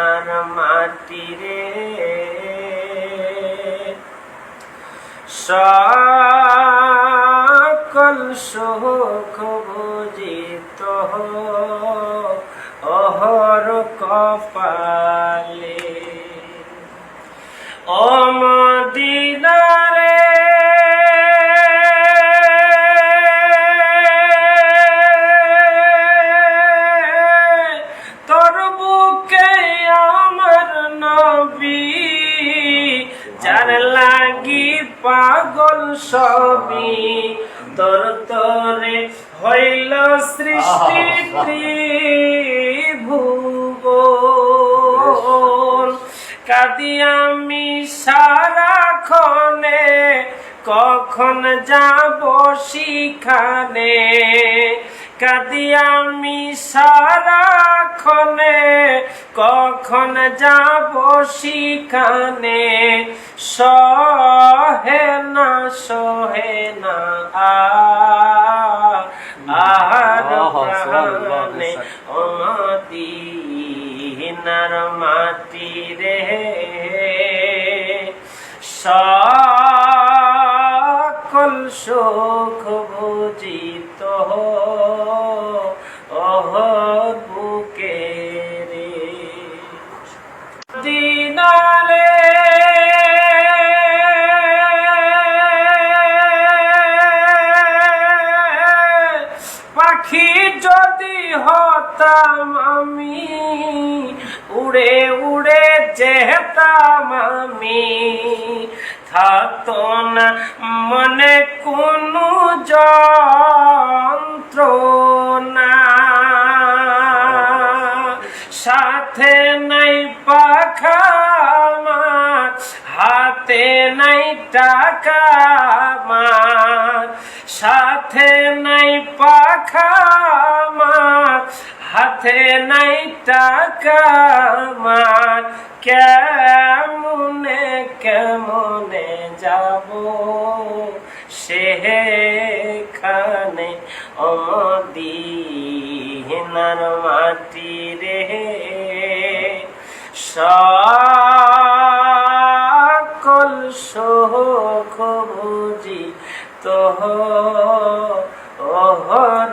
সোনার মাটি রে। সকল সুখ বুঝিত অহর কপালে। অমদিনারে পাগল সবই তোর তরে হইল সৃষ্টি ভুবন কাদি আমি সারাক্ষণে, কখন যাব শিখানে কাদি আমি সারাক্ষণে, কখন যাব শিখানে সহে না সহে না, আ- প্রাণে হিনার মাটি রে। সকল সুখ বুঝিত অহ যদি হতাম আমি, উড়ে উড়ে যেতাম আমি। থাকতো না মনে কোনো যন্ত্রণা। সাথে নাই পাখা হাতে নাই টাকা সাথে নাই পাখা হাতে নাই টাকা আমার, কেমনে কেমনে যাব? সেখানে অমদিনার মাটি রে। সকল সুখ বুঝি তোহ অহর